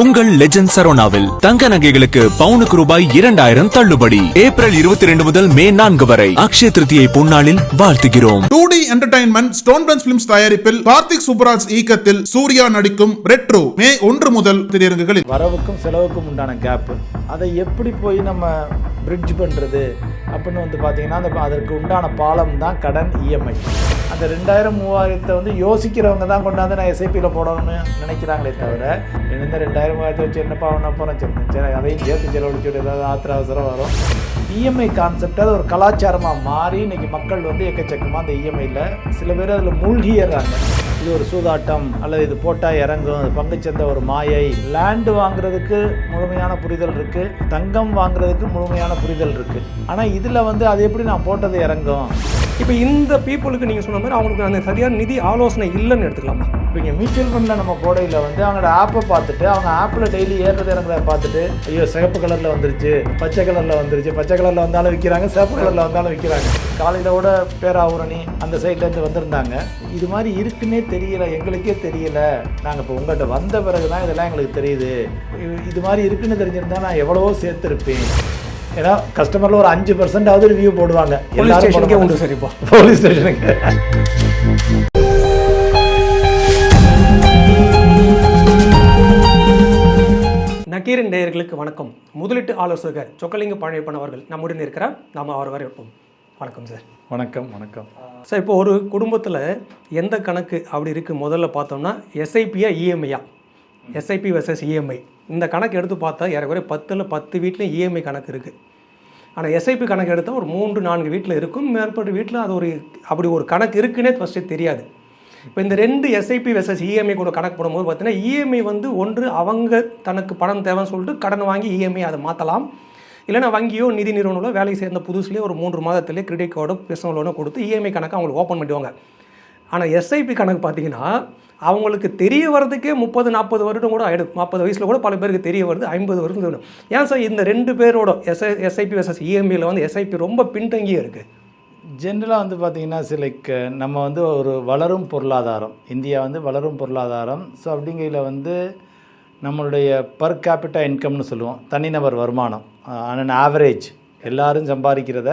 உங்கள் லெஜண்ட் சரோனாவில் தங்க நகைகளுக்கு பவுனுக்கு ரூபாய் இரண்டாயிரம் தள்ளுபடி. ஏப்ரல் இருபத்தி ரெண்டு முதல் மே நான்கு வரை அக்ஷய திருத்தியை பொன்னாளில் வாழ்த்துகிறோம். Two D entertainment stone bench films தயாரிப்பில் கார்த்திக் சூப்பராஜ் இயக்கத்தில் சூர்யா நடிக்கும் ரெட்ரோ மே ஒன்று முதல் திரையரங்குகளில். வரவுக்கும் செலவுக்கும் உண்டான கேப்பு அதை எப்படி போய் நம்ம பிரிட்ஜ் பண்ணுறது அப்படின்னு வந்து பார்த்தீங்கன்னா அந்த அதற்கு உண்டான பாலம் தான் கடன் இஎம்ஐ அந்த ரெண்டாயிரம் மூவாயிரத்தை வந்து யோசிக்கிறவங்க தான் கொண்டாந்து நான் எஸ்ஐபியில் போடணும்னு நினைக்கிறாங்களே தவிர இந்த ரெண்டாயிரம் மூவாயிரத்தை வச்சு என்னப்பா பண்ண போகிறேன் சரி அதையும் சேர்த்து செலவழிச்சுட்டு ஏதாவது ஆத்திர அவசரம் வரும் இஎம்ஐ கான்செப்ட் அது ஒரு கலாச்சாரமாக மாறி இன்னைக்கு மக்கள் வந்து எக்கச்சக்கமாக அந்த இஎம்ஐயில் சில பேர் அதில் மூழ்கிடுறாங்க இது ஒரு சூதாட்டம் அல்லது இது போட்டால் இறங்கும் பங்குச்சந்தை ஒரு மாயை. லேண்டு வாங்குறதுக்கு முழுமையான புரிதல் இருக்குது தங்கம் வாங்குறதுக்கு முழுமையான புரிதல் இருக்குது ஆனால் இதில் வந்து அது எப்படி நான் போட்டது இறங்கும் இப்போ இந்த பீப்புளுக்கு நீங்கள் சொன்ன மாதிரி அவங்களுக்கு அந்த சரியான நிதி ஆலோசனை இல்லைன்னு எடுத்துக்கலாமா? இப்போ இங்கே மியூச்சுவல் ஃபண்டில் நம்ம போடையில் வந்து அவங்களோட ஆப்பை பார்த்துட்டு அவங்க ஆப்பில் டெய்லி ஏறுறது இறங்குறத பார்த்துட்டு ஐயோ சிகப்பு கலரில் வந்துருச்சு பச்சை கலரில் வந்துருச்சு பச்சை கலரில் வந்தாலும் விற்கிறாங்க சிவப்பு கலரில் வந்தாலும் விற்கிறாங்க காலையில் கூட பேராவூரணி அந்த சைட்லேருந்து வந்திருந்தாங்க. இது மாதிரி இருக்குன்னே தெரியல எங்களுக்கே தெரியல. நாங்கள் இப்போ உங்கள்கிட்ட வந்த பிறகு தான் இதெல்லாம் எங்களுக்கு தெரியுது. இது- மாதிரி இருக்குன்னு தெரிஞ்சிருந்தா நான் எவ்வளவோ சேர்த்துருப்பேன். ஏன்னா கஸ்டமரில் ஒரு அஞ்சு பர்சன்டாவது ரிவ்யூ போடுவாங்க. போலீஸ் ஸ்டேஷனுக்கே உண்டு சரிப்பா போலீஸ் ஸ்டேஷனுக்கு நக்கீரன் நேயர்களுக்கு வணக்கம். முதலீட்டு ஆலோசகர் சொக்கலிங்க பழனியப்பன் அவர்கள் நம்முடன் இருக்கிறார். நாம் அவர் வரவேற்போம். வணக்கம் சார் வணக்கம் வணக்கம். சார் இப்போ ஒரு குடும்பத்தில் எந்த கணக்கு அப்படி இருக்குது முதல்ல பார்த்தோம்னா எஸ்ஐபியா இஎம்ஐயா எஸ்ஐபி வர்சஸ் இஎம்ஐ இந்த கணக்கு எடுத்து பார்த்தா ஏறக்குறைய பத்தில் பத்து வீட்லேயும் இஎம்ஐ கணக்கு இருக்குது ஆனால் எஸ்ஐபி கணக்கு எடுத்தால் ஒரு மூன்று நான்கு வீட்டில் இருக்கும். மேற்பட்ட வீட்டில் அது ஒரு அப்படி ஒரு கணக்கு இருக்குன்னே ஃபஸ்ட்டு தெரியாது. இப்போ இந்த ரெண்டு எஸ்ஐபி வெர்சஸ் இஎம்ஐ கூட கணக்கு போடும்போது பார்த்தீங்கன்னா இஎம்ஐ வந்து ஒன்று அவங்க தனக்கு பணம் தேவைன்னு சொல்லிட்டு கடன் வாங்கி இஎம்ஐ அதை மாற்றலாம் இல்லைன்னா வங்கியோ நிதி நிறுவனங்களோ வேலைக்கு சேர்ந்த புதுசுலேயே ஒரு மூன்று மாதத்துலேயே கிரெடிட் கார்டோ பர்சனல் லோனோ கொடுத்து இஎம்ஐ கணக்கு அவங்களுக்கு ஓப்பன் பண்ணிடுவாங்க. ஆனால் எஸ்ஐபி கணக்கு பார்த்தீங்கன்னா அவங்களுக்கு தெரிய வரதுக்கே முப்பது நாற்பது வருடம் கூட ஆகிடும் நாற்பது வயசில் கூட பல பேருக்கு தெரிய வருது ஐம்பது வருடம் வரும் ஏன் சார் இந்த ரெண்டு பேரோட எஸ்ஐ எஸ்ஐபி வர்சஸ் இஎம்ஐயில் வந்து எஸ்ஐபி ரொம்ப பின்தங்கியே இருக்குது ஜென்ரலாக வந்து பார்த்திங்கன்னா லைக் நம்ம வந்து ஒரு வளரும் பொருளாதாரம். இந்தியா வந்து வளரும் பொருளாதாரம். ஸோ அப்படிங்கையில் வந்து நம்மளுடைய பர் கேபிட்டா இன்கம்னு சொல்லுவோம். தனிநபர் வருமானம். ஆன் ஆவரேஜ் எல்லாரும் சம்பாதிக்கிறத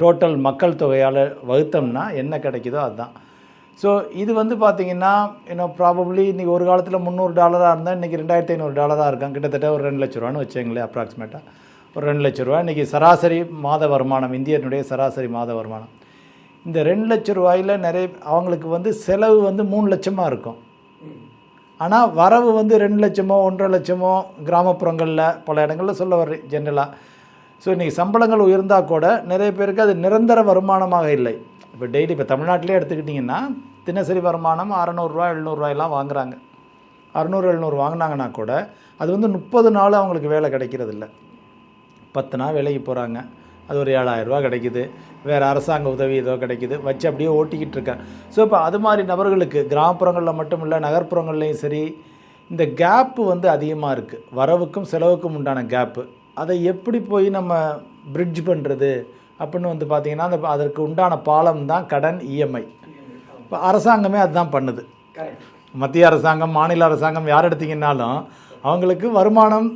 டோட்டல் மக்கள் தொகையால் வகுத்தோம்னா என்ன கிடைக்குதோ அதுதான் ஸோ இது வந்து பார்த்திங்கன்னா இன்னும் ப்ராபப்ளி இன்றைக்கி ஒரு காலத்தில் முந்நூறு டாலராக இருந்தால் இன்றைக்கி ரெண்டாயிரத்தி ஐநூறு டாலராக இருக்கான். கிட்டத்தட்ட ஒரு ரெண்டு லட்ச ரூபான்னு வச்சுங்களேன் அப்ராக்சிமேட்டாக ஒரு ரெண்டு லட்ச ரூபா இன்றைக்கி சராசரி மாத வருமானம் இந்தியனுடைய சராசரி மாத வருமானம். இந்த ரெண்டு லட்ச ரூபாயில் நிறைய அவங்களுக்கு வந்து செலவு வந்து மூணு லட்சமாக இருக்கும். ஆனால் வரவு வந்து ரெண்டு லட்சமோ ஒன்றரை லட்சமோ கிராமப்புறங்களில் பல இடங்களில் சொல்ல வர்றேன் ஜென்ரலாக ஸோ இன்றைக்கி சம்பளங்கள் உயர்ந்தால் கூட நிறைய பேருக்கு அது நிரந்தர வருமானமாக இல்லை. இப்போ டெய்லி இப்போ தமிழ்நாட்டிலே எடுத்துக்கிட்டிங்கன்னா தினசரி வருமானம் அறநூறுரூவா எழுநூறுவாயெல்லாம் வாங்குறாங்க. அறநூறு எழுநூறு வாங்கினாங்கன்னா கூட அது வந்து முப்பது நாள் அவங்களுக்கு வேலை கிடைக்கிறதில்ல. பத்து நாள் வேலைக்கு போகிறாங்க அது ஒரு ஏழாயிரரூவா கிடைக்குது. வேறு அரசாங்க உதவி ஏதோ கிடைக்குது. வச்சு அப்படியே ஓட்டிக்கிட்டு இருக்காங்க ஸோ இப்போ அது மாதிரி நபர்களுக்கு கிராமப்புறங்களில் மட்டும் இல்லை நகர்ப்புறங்கள்லையும் சரி இந்த கேப்பு வந்து அதிகமாக இருக்குது வரவுக்கும் செலவுக்கும் உண்டான கேப்பு அதை எப்படி போய் நம்ம பிரிட்ஜ் பண்ணுறது அப்படின்னு வந்து பார்த்திங்கன்னா அந்த அதற்கு உண்டான பாலம் தான் கடன் இஎம்ஐ. இப்போ அரசாங்கமே அதுதான் பண்ணுது. மத்திய அரசாங்கம் மாநில அரசாங்கம் யார் எடுத்தீங்கன்னாலும் அவங்களுக்கு வருமானம்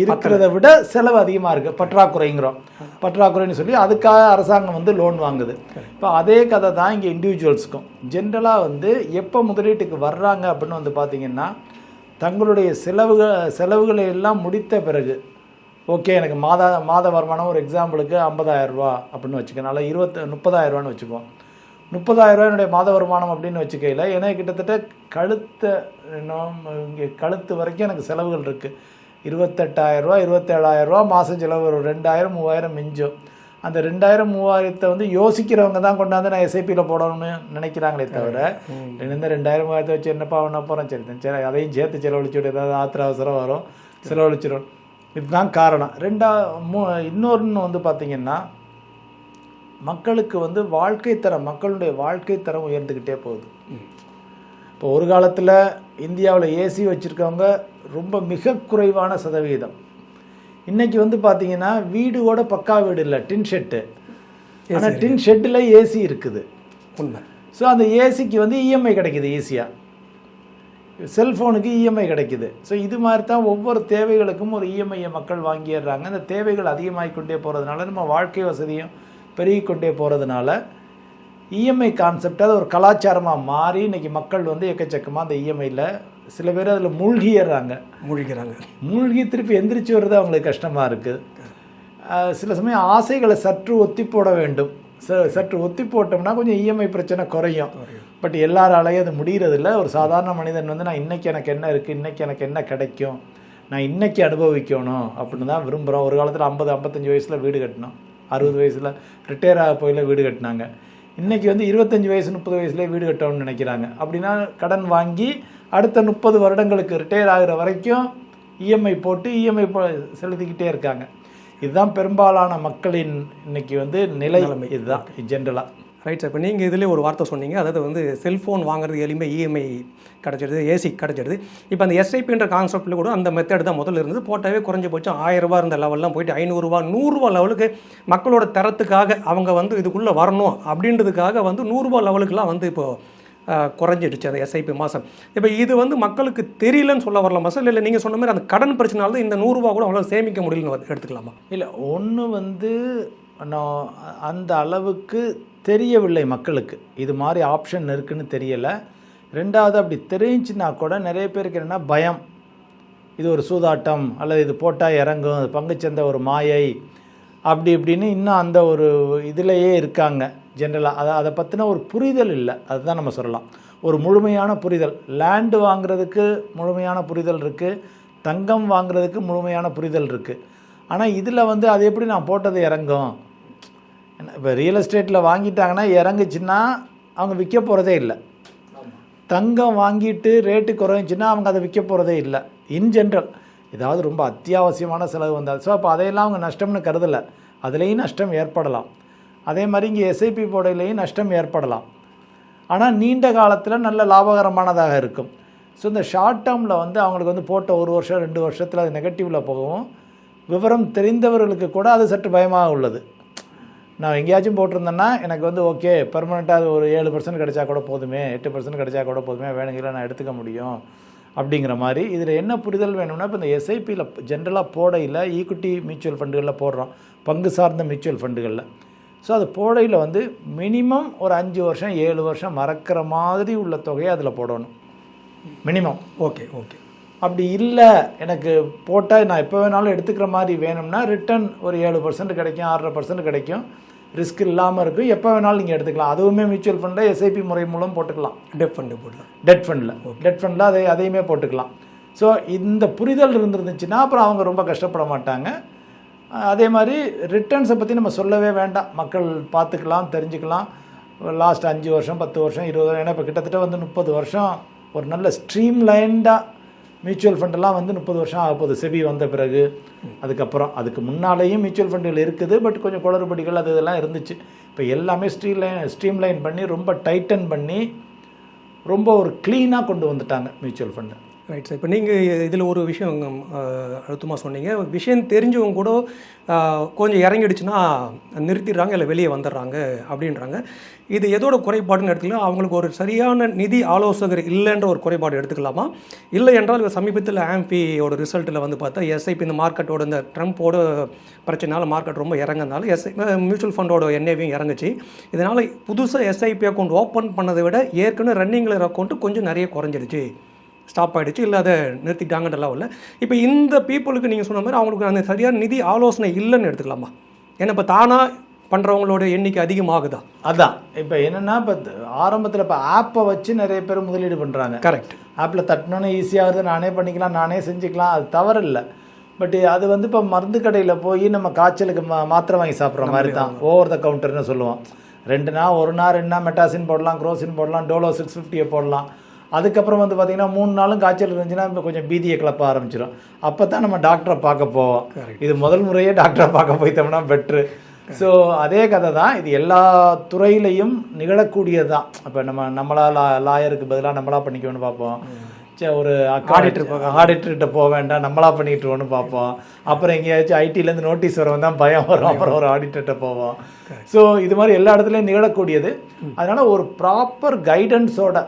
இருக்கிறத விட செலவு அதிகமாக இருக்குது பற்றாக்குறைங்கிறோம். பற்றாக்குறைன்னு சொல்லி அதுக்காக அரசாங்கம் வந்து லோன் வாங்குது. இப்போ அதே கதை தான் இங்கே இண்டிவிஜுவல்ஸுக்கும் ஜென்ரலாக வந்து எப்போ முதலீட்டுக்கு வர்றாங்க அப்படின்னு வந்து பார்த்தீங்கன்னா தங்களுடைய செலவுகள் செலவுகளை எல்லாம் முடித்த பிறகு ஓகே எனக்கு மாத மாத வருமானம் ஒரு எக்ஸாம்பிளுக்கு 50000 ரூபா அப்படின்னு வச்சுக்கனால இருபத்து முப்பதாயிரரூவான்னு வச்சுக்குவோம். முப்பதாயிரரூவா என்னுடைய மாத வருமானம் அப்படின்னு வச்சுக்கையில் எனக்கு கிட்டத்தட்ட கழுத்த இங்கே கழுத்து வரைக்கும் எனக்கு செலவுகள் இருக்குது இருபத்தெட்டாயிரரூவா இருபத்தேழாயிரரூவா மாதம் செலவு வரும். ரெண்டாயிரம் மூவாயிரம் மிஞ்சும். அந்த ரெண்டாயிரம் மூவாயிரத்தை வந்து யோசிக்கிறவங்க தான் கொண்டாந்து நான் எஸ்ஐபியில் போடணும்னு நினைக்கிறாங்களே தவிர இந்த ரெண்டாயிரம் மூவாயிரத்தை வச்சு என்னப்பா பண்ண போகிறேன் சரி சரி அதையும் சேர்த்து செலவழிச்சுட்டு ஏதாவது ஆத்திர அவசரம் வரும் செலவழிச்சிடும் இதுதான் காரணம். ரெண்டா மூ இன்னொன்று வந்து பார்த்திங்கன்னா மக்களுக்கு வந்து வாழ்க்கை தரம் மக்களுடைய வாழ்க்கை தரம் உயர்ந்துக்கிட்டே போகுது. இப்போ ஒரு காலத்தில் இந்தியாவில் ஏசி வச்சுருக்கவங்க ரொம்ப மிக குறைவான சதவீதம் இன்னைக்கு வந்து பார்த்தீங்கன்னா வீடு கூட பக்கா வீடு இல்லை டின் ஷெட்டு ஆனால் டின் ஷெட்டில் ஏசி இருக்குது. உண்மை. ஸோ அந்த ஏசிக்கு வந்து இஎம்ஐ கிடைக்குது ஈஸியாக செல்ஃபோனுக்கு இஎம்ஐ கிடைக்குது. ஸோ இது மாதிரி தான் ஒவ்வொரு தேவைகளுக்கும் ஒரு இஎம்ஐயை மக்கள் வாங்கிடுறாங்க. அந்த தேவைகள் அதிகமாகிக் கொண்டே போகிறதுனால நம்ம வாழ்க்கை வசதியும் பெருகிக் கொண்டே போகிறதுனால இஎம்ஐ கான்செப்ட் அது ஒரு கலாச்சாரமாக மாறி இன்னைக்கு மக்கள் வந்து எக்கச்சக்கமாக அந்த இஎம்ஐயில் சில பேர் அதில் மூழ்கிடுறாங்க மூழ்கிறாங்க. மூழ்கி திருப்பி எந்திரிச்சு வர்றது அவங்களுக்கு கஷ்டமாக இருக்குது சில சமயம் ஆசைகளை சற்று ஒத்தி போட வேண்டும். ச- சற்று ஒத்தி போட்டோம்னா கொஞ்சம் இஎம்ஐ பிரச்சனை குறையும். பட் எல்லாராலையும் அது முடியறதில்ல. ஒரு சாதாரண மனிதன் வந்து நான் இன்னைக்கு எனக்கு என்ன இருக்குது இன்னைக்கு எனக்கு என்ன கிடைக்கும் நான் இன்னைக்கு அனுபவிக்கணும் அப்படின்னு தான் விரும்புகிறோம் ஒரு காலத்தில் ஐம்பது ஐம்பத்தஞ்சு வயசில் வீடு கட்டினோம். அறுபது வயசில் ரிட்டையர் ஆக போயில வீடு கட்டினாங்க. இன்னைக்கு வந்து இருபத்தஞ்சு வயசு முப்பது வயசுலேயே வீடு கட்டணும்னு நினைக்கிறாங்க. அப்படின்னா கடன் வாங்கி அடுத்த முப்பது வருடங்களுக்கு ரிட்டையர் ஆகுற வரைக்கும் இஎம்ஐ போட்டு இஎம்ஐ செலுத்திக்கிட்டே இருக்காங்க. இதுதான் பெரும்பாலான மக்களின் இன்னைக்கு வந்து நிலை. இதுதான் ஜென்ரலாக ரைட் சார் இப்போ நீங்கள் இதிலே ஒரு வார்த்தை சொன்னீங்க. அதாவது வந்து செல்ஃபோன் வாங்குறது எளிமை இஎம்ஐ கிடச்சிடுது ஏசி கிடச்சிடுது இப்போ அந்த எஸ்ஐபின்ற கான்செப்ட்டில் கூட அந்த மெத்தட் தான் முதல்ல இருந்தது. போட்டாவே குறைஞ்சபட்சம் ஆயிரம் ஆயிரரூபா இருந்த லெவல்லாம் போயிட்டு ஐநூறுரூவா நூறுரூவா லெவலுக்கு மக்களோட தரத்துக்காக அவங்க வந்து இதுக்குள்ளே வரணும் அப்படின்றதுக்காக வந்து நூறுரூவா லெவலுக்குலாம் வந்து இப்போது குறைஞ்சிடுச்சு அந்த எஸ்ஐபி மாதம் இப்போ இது வந்து மக்களுக்கு தெரியலன்னு சொல்ல வரலாமா சார்? இல்லை நீங்கள் சொன்ன மாதிரி அந்த கடன் பிரச்சனால தான் இந்த நூறுரூவா கூட அவ்வளோ சேமிக்க முடியலன்னு எடுத்துக்கலாமா? இல்லை ஒன்று வந்து நான் அந்த அளவுக்கு தெரியவில்லை மக்களுக்கு. இது மாதிரி ஆப்ஷன் இருக்குதுன்னு தெரியலை. ரெண்டாவது அப்படி தெரிஞ்சுன்னா கூட நிறைய பேருக்கு என்னென்னா பயம். இது ஒரு சூதாட்டம் அல்லது இது போட்டால் இறங்கும் இது பங்குச்சந்தை ஒரு மாயை அப்படி இப்படின்னு இன்னும் அந்த ஒரு இதிலேயே இருக்காங்க ஜென்ரலாக அதை அதை பற்றின ஒரு புரிதல் இல்லை. அதுதான் நம்ம சொல்லலாம். ஒரு முழுமையான புரிதல். லேண்டு வாங்குறதுக்கு முழுமையான புரிதல் இருக்குது தங்கம் வாங்குறதுக்கு முழுமையான புரிதல் இருக்குது ஆனால் இதில் வந்து அது எப்படி நான் போட்டது இறங்கும்? இப்போ ரியல் எஸ்டேட்டில் வாங்கிட்டாங்கன்னா இறங்குச்சுன்னா அவங்க விற்க போகிறதே இல்லை. தங்கம் வாங்கிட்டு ரேட்டு குறைஞ்சுன்னா அவங்க அதை விற்க போகிறதே இல்லை. இன் ஜென்ரல் ஏதாவது ரொம்ப அத்தியாவசியமான செலவு வந்தால். ஸோ அப்போ அதையெல்லாம் அவங்க நஷ்டம்னு கருதலை. அதுலேயும் நஷ்டம் ஏற்படலாம். அதே மாதிரி இங்கே எஸ்ஐபி போடையிலையும் நஷ்டம் ஏற்படலாம். ஆனால் நீண்ட காலத்தில் நல்ல லாபகரமானதாக இருக்கும். ஸோ இந்த ஷார்ட் டேர்மில் வந்து அவங்களுக்கு வந்து போட்ட ஒரு வருஷம் ரெண்டு வருஷத்தில் அது நெகட்டிவில் போகவும் விவரம் தெரிந்தவர்களுக்கு கூட அது சற்று பயமாக உள்ளது. நான் எங்கேயாச்சும் போட்டிருந்தேன்னா எனக்கு வந்து ஓகே பெர்மனெண்ட்டாக அது ஒரு ஏழு பர்சன்ட் கிடைச்சா கூட போதுமே எட்டு பர்சன்ட் கிடைச்சா கூட போதுமே வேணுங்கிற நான் எடுத்துக்க முடியும். அப்படிங்கிற மாதிரி இதில் என்ன புரிதல் வேணும்னா இப்போ இந்த எஸ்ஐபியில் ஜென்ரலாக போடையில் ஈக்விட்டி மியூச்சுவல் ஃபண்டுகளில் போடுறோம் பங்கு சார்ந்த மியூச்சுவல் ஃபண்டுகளில் ஸோ அது போடையில் வந்து மினிமம் ஒரு அஞ்சு வருஷம் ஏழு வருஷம் மறக்கிற மாதிரி உள்ள தொகையை அதில் போடணும். Minimum okay okay. அப்படி இல்லை எனக்கு போட்டால் நான் எப்போ வேணாலும் எடுத்துக்கிற மாதிரி வேணும்னா ரிட்டர்ன் ஒரு ஏழு பர்சன்ட் கிடைக்கும் ஆறரை பர்சன்ட் கிடைக்கும். ரிஸ்க் இல்லாமல் இருக்கும் எப்போ வேணாலும் நீங்கள் எடுத்துக்கலாம். அதுவுமே மியூச்சுவல் ஃபண்டில் எஸ்ஐபி முறை மூலம் போட்டுக்கலாம். டெப் ஃபண்டு போடலாம் டெட் ஃபண்டில் டெட் ஃபண்டில் அதை அதையுமே போட்டுக்கலாம். ஸோ இந்த புரிதல் இருந்துருந்துச்சுன்னா அப்புறம் அவங்க ரொம்ப கஷ்டப்பட மாட்டாங்க. அதே மாதிரி ரிட்டர்ன்ஸை பற்றி நம்ம சொல்லவே வேண்டாம். மக்கள் பார்த்துக்கலாம் தெரிஞ்சுக்கலாம். லாஸ்ட் அஞ்சு வருஷம் பத்து வருஷம் இருபது வருஷம். ஏன்னா இப்போ கிட்டத்தட்ட வந்து முப்பது வருஷம். ஒரு நல்ல ஸ்ட்ரீம் லைன்டாக மியூச்சுவல் ஃபண்டெல்லாம் வந்து முப்பது வருஷம் ஆக போகுது செபி வந்த பிறகு அதுக்கப்புறம் அதுக்கு முன்னாலேயும் மியூச்சுவல் ஃபண்டுகள் இருக்குது பட் கொஞ்சம் குளறுபடிகள் அது இதெல்லாம் இருந்துச்சு. இப்போ எல்லாமே ஸ்ட்ரீம் லைன் ஸ்ட்ரீம் லைன் பண்ணி ரொம்ப டைட்டன் பண்ணி ரொம்ப ஒரு க்ளீனாக கொண்டு வந்துட்டாங்க மியூச்சுவல் ஃபண்டு ரைட் சார் இப்போ நீங்கள் இதில் ஒரு விஷயம் அழுத்தமாக சொன்னீங்க. விஷயம் தெரிஞ்சவங்க கூட கொஞ்சம் இறங்கிடுச்சுன்னா நிறுத்திடுறாங்க இல்லை வெளியே வந்துடுறாங்க அப்படின்றாங்க. இது எதோட குறைபாடுன்னு எடுத்துக்கலாம். அவங்களுக்கு ஒரு சரியான நிதி ஆலோசகர் இல்லைன்ற ஒரு குறைபாடு எடுத்துக்கலாமா? இல்லை என்றால் இப்போ சமீபத்தில் ஆம்பியோட ரிசல்ட்டில் வந்து பார்த்தா எஸ்ஐபி இந்த மார்க்கெட்டோட இந்த ட்ரம்ப்போட பிரச்சனைனால மார்க்கெட் ரொம்ப இறங்கினால எஸ்ஐ மியூச்சுவல் ஃபண்டோட என்ஏவியும் இறங்குச்சு. இதனால் புதுசாக எஸ்ஐபி அக்கௌண்ட் ஓப்பன் பண்ணதை விட ஏற்கனவே ரன்னிங்கில் அக்கௌண்ட்டு கொஞ்சம் நிறைய குறைஞ்சிடுச்சு. ஸ்டாப் ஆகிடுச்சு இல்லை அதை நிறுத்திட்டாங்கன்ற லெவலில் இப்போ இந்த பீப்புளுக்கு நீங்கள் சொன்ன மாதிரி அவங்களுக்கு அந்த சரியான நிதி ஆலோசனை இல்லைன்னு எடுத்துக்கலாமா? ஏன்னா இப்போ தானாக பண்ணுறவங்களோட எண்ணிக்கை அதிகமாகுதா? அதான். இப்போ என்னென்னா இப்போ ஆரம்பத்தில் இப்போ ஆப்பை வச்சு நிறைய பேர் முதலீடு பண்ணுறாங்க கரெக்ட் ஆப்பில் தட்டணுன்னு ஈஸியாகுது நானே பண்ணிக்கலாம் நானே செஞ்சுக்கலாம் அது தவறு இல்லை பட் அது வந்து இப்போ மருந்து கடையில் போய் நம்ம காய்ச்சலுக்கு மா மாத்திரை வாங்கி சாப்பிட்ற மாதிரி தான். ஓவர் த கவுண்டர்னு சொல்லுவோம் ரெண்டு நாள் ஒரு நாள் ரெண்டு நாள் மெட்டாசின் போடலாம் குரோசின் போடலாம் டோலோ சிக்ஸ் ஃபிஃப்டியை போடலாம். அதுக்கப்புறம் வந்து பார்த்திங்கன்னா மூணு நாளும் காய்ச்சல் இருந்துச்சுன்னா இப்போ கொஞ்சம் பீதியை கிளப்ப ஆரம்பிச்சிடும் அப்போ தான் நம்ம டாக்டரை பார்க்க போவோம். இது முதல் முறையே டாக்டரை பார்க்க போய்த்தோம்னா பெட்ரு ஸோ அதே கதை தான். இது எல்லா துறையிலையும் நிகழக்கூடியது தான் இப்போ நம்ம நம்மளா லா லாயருக்கு பதிலாக நம்மளா பண்ணிக்கணும்னு பார்ப்போம். ஒரு பார்க்க ஆடிட்டர்கிட்ட போக வேண்டாம். நம்மளா பண்ணிட்டுருவோன்னு பார்ப்போம். அப்புறம் எங்கேயாச்சும் ஐடிலேருந்து நோட்டீஸ் வரும் தான் பயம் வரும். அப்புறம் ஒரு ஆடிட்டர்கிட்ட போவோம். ஸோ இது மாதிரி எல்லா இடத்துலையும் நிகழக்கூடியது. அதனால ஒரு ப்ராப்பர் கைடன்ஸோட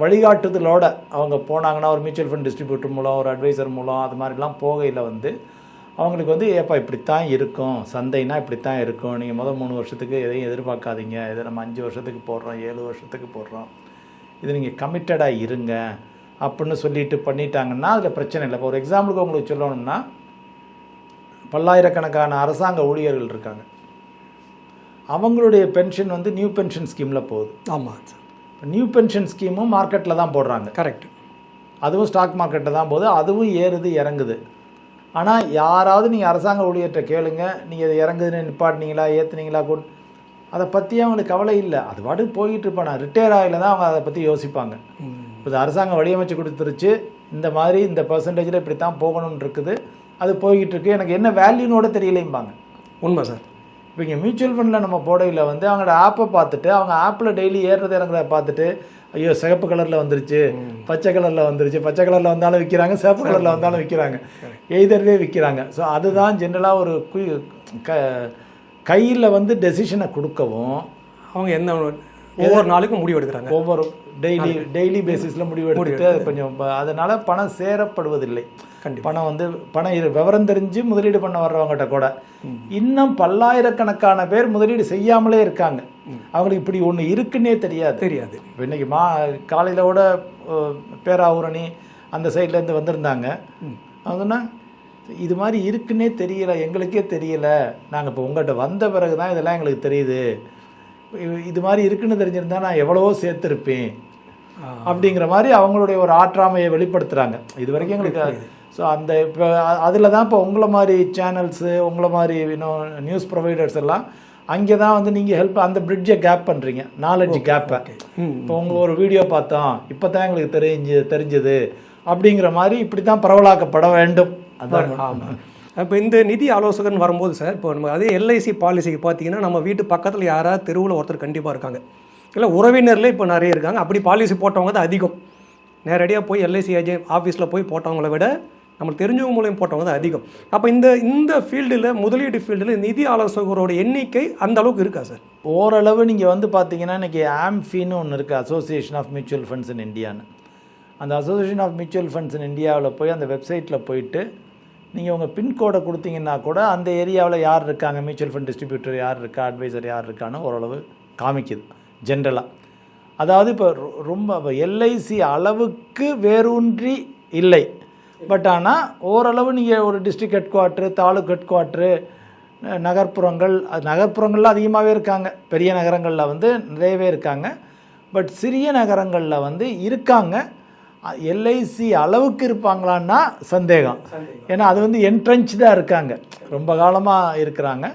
வழிகாட்டுதலோட அவங்க போனாங்கன்னா ஒரு மியூச்சுவல் ஃபண்ட் டிஸ்ட்ரிபியூட்டர் மூலம் ஒரு அட்வைசர் மூலம் அது மாதிரிலாம் போகையில் வந்து அவங்களுக்கு வந்து ஏப்பா இப்படித்தான் இருக்கும். சந்தைனா இப்படித்தான் இருக்கும். நீங்கள் முதல் மூணு வருஷத்துக்கு எதையும் எதிர்பார்க்காதீங்க. இதை நம்ம அஞ்சு வருஷத்துக்கு போடுறோம் ஏழு வருஷத்துக்கு போடுறோம். இது நீங்கள் கமிட்டடாக இருங்க. அப்படின்னு சொல்லிட்டு பண்ணிட்டாங்கன்னா அதில் பிரச்சனை இல்லை. இப்போ ஒரு எக்ஸாம்பிளுக்கு உங்களுக்கு சொல்லணும்னா பல்லாயிரக்கணக்கான அரசாங்க ஊழியர்கள் இருக்காங்க. அவங்களுடைய பென்ஷன் வந்து நியூ பென்ஷன் ஸ்கீமில் போகுது. ஆமாம் சார் நியூ பென்ஷன் ஸ்கீமும் மார்க்கெட்டில் தான் போடுறாங்க. கரெக்ட் அதுவும் ஸ்டாக் மார்க்கெட்டில் தான் போகுது. அதுவும் ஏறுது இறங்குது. ஆனால் யாராவது நீங்கள் அரசாங்க ஊழியர்கிட்ட கேளுங்க. நீங்கள் இது இறங்குதுன்னு நிப்பாட்டினீங்களா ஏற்றுனீங்களா கூட. அதை பற்றி அவங்களுக்கு கவலை இல்லை. அது பாட்டுக்கு போயிட்டு இருப்பாங்க. ரிட்டையர் ஆகல தான் அவங்க அதை பற்றி யோசிப்பாங்க. இப்போ அரசாங்கம் வடிவமைச்சு கொடுத்துருச்சு. இந்த மாதிரி இந்த பர்சன்டேஜில் இப்படி தான் போகணும்னு இருக்குது. அது போய்கிட்டு இருக்கு. எனக்கு என்ன வேல்யூனோட தெரியலைம்பாங்க. உண்மை சார் இப்போ இங்கே மியூச்சுவல் ஃபண்டில் நம்ம போடையில் வந்து அவங்களோட ஆப்பை பார்த்துட்டு அவங்க ஆப்பில் டெய்லி ஏறுறது இறங்குறத பார்த்துட்டு ஐயோ சிகப்பு கலரில் வந்துருச்சு பச்சை கலரில் வந்துருச்சு பச்சை கலரில் வந்தாலும் விற்கிறாங்க சிவப்பு கலரில் வந்தாலும் விற்கிறாங்க எய்தர்வே விற்கிறாங்க ஸோ அதுதான் ஜென்ரலாக ஒரு குய் க கையில் வந்து டெசிஷனை கொடுக்கவும் அவங்க எந்த ஒவ்வொரு நாளுக்கும் முடிவு எடுக்கிறாங்க. ஒவ்வொரு டெய்லி டெய்லி பேசிஸில் முடிவு எடுத்துட்டு கொஞ்சம் அதனால பணம் சேரப்படுவதில்லை. கண்டிப்பா. பணம் வந்து பணம் விவரம் தெரிஞ்சு முதலீடு பண்ண வர்றவங்ககிட்ட கூட. இன்னும் பல்லாயிரக்கணக்கான பேர் முதலீடு செய்யாமலே இருக்காங்க. அவங்களுக்கு இப்படி ஒண்ணு இருக்குன்னே தெரியாது. தெரியாது. இப்ப இன்னைக்கு மா காலையில கூட பேராவூரணி அந்த சைடுல இருந்து வந்திருந்தாங்க. அவங்க இது மாதிரி இருக்குன்னே தெரியல எங்களுக்கே தெரியல. நாங்க இப்போ உங்கள்கிட்ட வந்த பிறகு தான் இதெல்லாம் எங்களுக்கு தெரியுது. இது- மாதிரி இருக்குன்னு தெரிஞ்சிருந்தா நான் எவ்வளவோ சேர்த்துருப்பேன். அப்படிங்கிற மாதிரி அவங்களுடைய ஒரு ஆற்றாமையை வெளிப்படுத்துறாங்க. இது வரைக்கும் எங்களுக்கு ஸோ அந்த இப்போ அதில் தான் இப்போ உங்களை மாதிரி சேனல்ஸு உங்களை மாதிரி இன்னும் நியூஸ் ப்ரொவைடர்ஸ் எல்லாம் அங்கே தான் வந்து நீங்கள் ஹெல்ப் அந்த பிரிட்ஜை கேப் பண்ணுறீங்க நாலேஜ் கேப்பை இப்போ உங்க ஒரு வீடியோ பார்த்தோம் இப்போ தான் எங்களுக்கு தெரிஞ்சு தெரிஞ்சது. அப்படிங்கிற மாதிரி இப்படி தான் பரவலாக்கப்பட வேண்டும். அதான் ஆமாம் இப்போ இந்த நிதி ஆலோசகன் வரும்போது சார் இப்போ நம்ம அதே எல்ஐசி பாலிசிக்கு பார்த்தீங்கன்னா நம்ம வீட்டு பக்கத்தில் யாராவது தெருவில் ஒருத்தர் கண்டிப்பாக இருக்காங்க. இல்லை உறவினர்லேயே இப்போ நிறைய இருக்காங்க. அப்படி பாலிசி போட்டவங்க தான் அதிகம். நேரடியாக போய் எல்ஐசி ஏஜென்ட் ஆஃபீஸில் போய் போட்டவங்கள விட நம்மளுக்கு தெரிஞ்சவங்க மூலியம் போட்டவங்க தான் அதிகம். அப்போ இந்த இந்த ஃபீல்டில் முதலீட்டு ஃபீல்டில் நிதி ஆலோசகரோட எண்ணிக்கை அந்த அளவுக்கு இருக்கா சார்? ஓரளவு நீங்கள் வந்து பார்த்தீங்கன்னா இன்னைக்கு ஆம்ஃபின்னு ஒன்று இருக்குது association of mutual funds in இந்தியான்னு அந்த association of mutual funds in இந்தியாவில் போய் அந்த வெப்சைட்டில் போயிட்டு நீங்கள் உங்கள் பின்கோடை கொடுத்தீங்கன்னா கூட அந்த ஏரியாவில் யார் இருக்காங்க? மியூச்சுவல் ஃபண்ட் டிஸ்ட்ரிபியூட்டர் யார் இருக்கா? அட்வைசர் யார் இருக்கான்னு ஓரளவு காமிக்குது ஜென்ரலாக அதாவது இப்போ ரொ- ரொம்ப எல்ஐசி அளவுக்கு வேரூன்றி இல்லை. பட் ஆனால் ஓரளவு நீங்கள் ஒரு district head quarter taluk head quarter நகர்ப்புறங்கள் அது நகர்ப்புறங்களில் அதிகமாகவே இருக்காங்க. பெரிய நகரங்களில் வந்து நிறையவே இருக்காங்க. பட் சிறிய நகரங்களில் வந்து இருக்காங்க. எல்ஐசி அளவுக்கு இருப்பாங்களான்னா சந்தேகம். ஏன்னா அது வந்து என்ட்ரன்ச்டாக இருக்காங்க. ரொம்ப காலமாக இருக்கிறாங்க.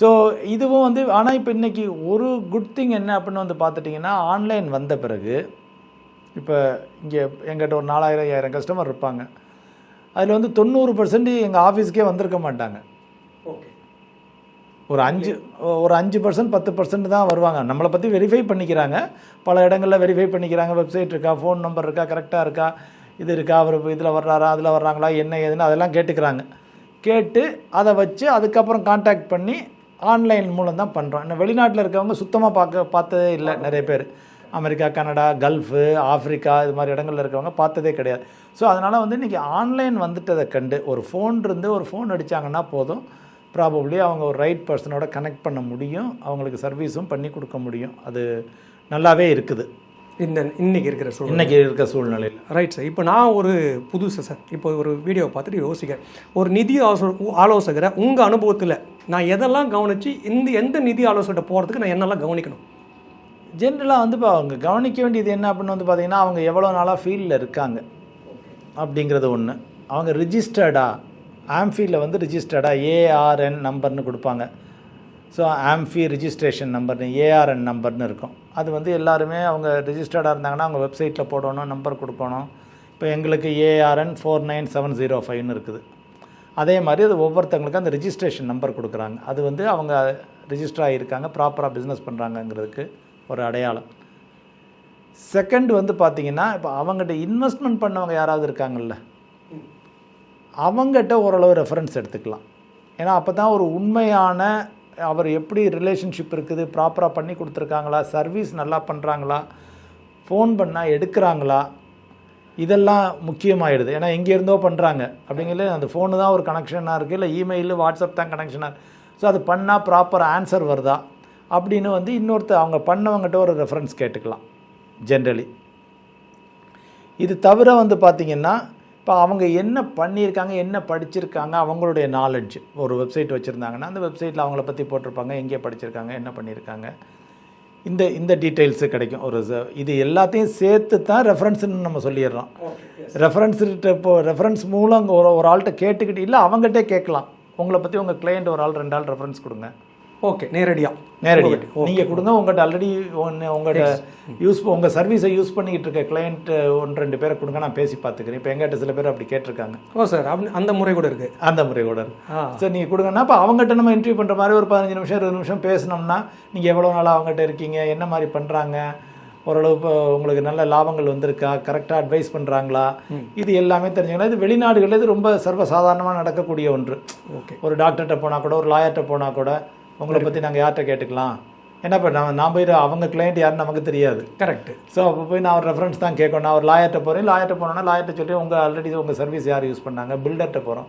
ஸோ இதுவும் வந்து ஆனால் இப்போ இன்னைக்கு ஒரு குட் திங் என்ன அப்படின்னு வந்து பார்த்துட்டிங்கன்னா ஆன்லைன் வந்த பிறகு இப்போ இங்கே எங்கிட்ட ஒரு நாலாயிரம் ஐயாயிரம் கஸ்டமர் இருப்பாங்க. அதில் வந்து தொண்ணூறு பர்சன்ட் எங்கள் ஆஃபீஸ்க்கே வந்திருக்க மாட்டாங்க. ஒரு அஞ்சு ஒரு அஞ்சு பர்சன்ட் பத்து பர்சன்ட் தான் வருவாங்க. நம்மளை பற்றி வெரிஃபை பண்ணிக்கிறாங்க. பல இடங்களில் வெரிஃபை பண்ணிக்கிறாங்க. வெப்சைட் இருக்கா ஃபோன் நம்பர் இருக்கா கரெக்டாக இருக்கா இது இருக்கா அவர் இதில் வர்றாரா அதில் வர்றாங்களா என்ன ஏதுன்னு அதெல்லாம் கேட்டுக்கிறாங்க. கேட்டு அதை வச்சு அதுக்கப்புறம் காண்டாக்ட் பண்ணி ஆன்லைன் மூலம் தான் பண்ணுறோம் இன்னும் வெளிநாட்டில் இருக்கவங்க சுத்தமாக பார்க்க பார்த்ததே இல்லை நிறைய பேர். அமெரிக்கா கனடா கல்ஃபு ஆஃப்ரிக்கா இது மாதிரி இடங்களில் இருக்கவங்க பார்த்ததே கிடையாது. ஸோ அதனால் வந்து இன்றைக்கி ஆன்லைன் வந்துட்டதை கண்டு ஒரு ஃபோன் இருந்து ஒரு ஃபோன் அடித்தாங்கன்னா போதும். ப்ராபப்ளி அவங்க ஒரு ரைட் பர்சனோட கனெக்ட் பண்ண முடியும். அவங்களுக்கு சர்வீஸும் பண்ணி கொடுக்க முடியும். அது நல்லாவே இருக்குது. இந்த இன்னைக்கு இருக்கிற சூழ்நிலை. இன்னைக்கு இருக்க சூழ்நிலையில். ரைட் சார் இப்போ நான் ஒரு புதுசு சார் இப்போ ஒரு வீடியோ பார்த்துட்டு யோசிக்கிறேன். ஒரு நிதி ஆலோச ஆலோசகரை உங்கள் அனுபவத்தில் நான் எதெல்லாம் கவனித்து இந்த எந்த நிதி ஆலோசகர்கிட்ட போகிறதுக்கு நான் என்னெல்லாம் கவனிக்கணும்? ஜென்ரலாக வந்து இப்போ அவங்க கவனிக்க வேண்டியது என்ன அப்படின்னு வந்து பார்த்தீங்கன்னா அவங்க எவ்வளோ நாளாக ஃபீல்டில் இருக்காங்க. அப்படிங்கிறது ஒன்று அவங்க ரிஜிஸ்டர்டா ஆம்ஃபியில் வந்து ரிஜிஸ்டர்டாக ஏஆர்என் நம்பர்னு கொடுப்பாங்க. ஸோ ஆம்ஃபி ரிஜிஸ்ட்ரேஷன் நம்பர்னு ஏஆர்என் நம்பர்னு இருக்கும். அது வந்து எல்லாருமே அவங்க ரிஜிஸ்டர்டாக இருந்தாங்கன்னா அவங்க வெப்சைட்டில் போடணும் நம்பர் கொடுக்கணும். இப்போ எங்களுக்கு ARN four nine seven zero ஃபைவ்னு இருக்குது. அதே மாதிரி அது ஒவ்வொருத்தவங்களுக்கும் அந்த ரிஜிஸ்ட்ரேஷன் நம்பர் கொடுக்குறாங்க. அது வந்து அவங்க ரிஜிஸ்டர் ஆகியிருக்காங்க ப்ராப்பராக பிஸ்னஸ் பண்ணுறாங்கங்கிறதுக்கு ஒரு அடையாளம். செகண்ட் வந்து பார்த்தீங்கன்னா இப்போ அவங்ககிட்ட இன்வெஸ்ட்மெண்ட் பண்ணவங்க யாராவது இருக்காங்கல்ல? அவங்ககிட்ட ஓரளவு ரெஃபரன்ஸ் எடுத்துக்கலாம். ஏன்னா அப்போ தான் ஒரு உண்மையான அவர் எப்படி ரிலேஷன்ஷிப் இருக்குது ப்ராப்பராக பண்ணி கொடுத்துருக்காங்களா சர்வீஸ் நல்லா பண்ணுறாங்களா ஃபோன் பண்ணால் எடுக்கிறாங்களா இதெல்லாம் முக்கியமாகிடுது ஏன்னா எங்கே இருந்தோ பண்ணுறாங்க அப்படிங்கிறது அந்த ஃபோனு தான் ஒரு கனெக்ஷனாக இருக்குது இல்லை இமெயில் வாட்ஸ்அப் தான் கனெக்ஷனாக ஸோ அது பண்ணால் ப்ராப்பர் ஆன்சர் வருதா? அப்படின்னு வந்து இன்னொருத்தர் அவங்க பண்ணவங்ககிட்ட ஒரு ரெஃபரன்ஸ் கேட்டுக்கலாம் ஜென்ரலி இது தவிர வந்து பார்த்திங்கன்னா இப்போ அவங்க என்ன பண்ணியிருக்காங்க என்ன படிச்சிருக்காங்க அவங்களுடைய நாலெட்ஜ் ஒரு வெப்சைட் வச்சுருந்தாங்கன்னா அந்த வெப்சைட்டில் அவங்கள பற்றி போட்டிருப்பாங்க எங்கே படிச்சிருக்காங்க என்ன பண்ணியிருக்காங்க. இந்த இந்த டீட்டெயில்ஸு கிடைக்கும். ஒரு இது எல்லாத்தையும் சேர்த்து தான் ரெஃபரன்ஸ்னு நம்ம சொல்லிடுறோம். ரெஃபரன்ஸ்கிட்ட இப்போ ரெஃபரன்ஸ் மூலம் அங்கே ஒரு ஒரு ஆள்கிட்ட கேட்டுக்கிட்டு இல்லை அவங்ககிட்டே கேட்கலாம். உங்களை பற்றி உங்கள் கிளையண்ட் ஒரு ஆள் ரெண்டு ஆள் ரெஃபரன்ஸ் கொடுங்க. ஓகே நேரடியாக நேரடியாக நீங்கள் கொடுங்க உங்கள்கிட்ட ஆல்ரெடி ஒன்று உங்கள்கிட்ட யூஸ் உங்கள் சர்வீஸை யூஸ் பண்ணிக்கிட்டு இருக்க கிளையண்ட் ஒன்று ரெண்டு பேரை கொடுங்க நான் பேசி பார்த்துக்கிறேன். இப்போ எங்கிட்ட சில பேர் அப்படி கேட்டிருக்காங்க. ஓ சார் அப்படி அந்த முறை கூட இருக்குது அந்த முறை கூட ஆ. சரி நீங்கள் கொடுங்கன்னா இப்போ அவங்ககிட்ட நம்ம இன்டர்வியூ பண்ணுற மாதிரி ஒரு பதினஞ்சு நிமிஷம் இருபது நிமிஷம் பேசினோம்னா நீங்கள் எவ்வளோ நாளாக அவங்ககிட்ட இருக்கீங்க என்ன மாதிரி பண்ணுறாங்க ஓரளவு இப்போ உங்களுக்கு நல்ல லாபங்கள் வந்திருக்கா கரெக்டாக அட்வைஸ் பண்ணுறாங்களா இது எல்லாமே தெரிஞ்சுக்கலாம் இது வெளிநாடுகளில் இது ரொம்ப சர்வசாதாரணமாக நடக்கக்கூடிய ஒன்று. ஓகே ஒரு டாக்டர்கிட்ட போனால் கூட ஒரு லாயர்கிட்ட போனால் கூட உங்களை பற்றி நாங்கள் யார்கிட்ட கேட்டுக்கலாம்? இப்போ நான் நான் போய் அவங்க கிளைண்ட் யாருன்னு நமக்கு தெரியாது. கரெக்ட் ஸோ அப்போ போய் நான் ஒரு ரெஃபரன்ஸ் தான் கேட்கணும். நான் ஒரு லாயர்கிட்ட போகிறேன் லாயர்கிட்ட போனோன்னா லாயர்கிட்ட சொல்லி உங்கள் ஆல்ரெடி உங்கள் சர்வீஸ் யார் யூஸ் பண்ணாங்க? பில்டர்கிட்ட போகிறோம்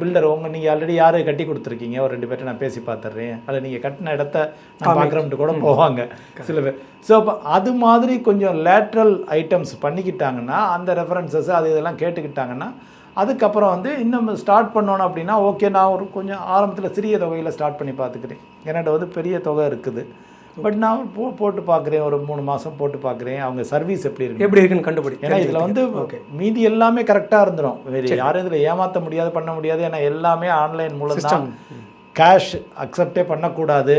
பில்டர் உங்கள் நீங்கள் ஆல்ரெடி யார் கட்டி கொடுத்துருக்கீங்க? ஒரு ரெண்டு பேர்ட்ட நான் பேசி பார்த்துட்றேன் அதில் நீங்கள் கட்டின இடத்த நான் பார்க்குறோம்ட்டு கூட போவாங்க. சில பேர். ஸோ அப்போ அது மாதிரி கொஞ்சம் லேட்ரல் ஐட்டம்ஸ் பண்ணிக்கிட்டாங்கன்னா அந்த ரெஃபரன்சஸ் அது இதெல்லாம் கேட்டுக்கிட்டாங்கன்னா அதுக்கப்புறம் வந்து இன்னும் ஸ்டார்ட் பண்ணோணும் அப்படின்னா ஓகே நான் ஒரு கொஞ்சம் ஆரம்பத்தில் சிறிய தொகையில் ஸ்டார்ட் பண்ணி பார்த்துக்கிறேன். என்கிட்ட வந்து பெரிய தொகை இருக்குது. பட் நான் போ போட்டு பார்க்குறேன் ஒரு மூணு மாதம் போட்டு பார்க்குறேன் அவங்க சர்வீஸ் எப்படி இருக்கு எப்படி இருக்குன்னு கண்டுபிடி ஏன்னா இதில் வந்து மீதி எல்லாமே கரெக்டாக இருந்துரும். வேறு யாரும் இதில் ஏமாற்ற முடியாது பண்ண முடியாது ஏன்னா எல்லாமே ஆன்லைன் மூலம் தான் கேஷ் அக்செப்டே பண்ணக்கூடாது.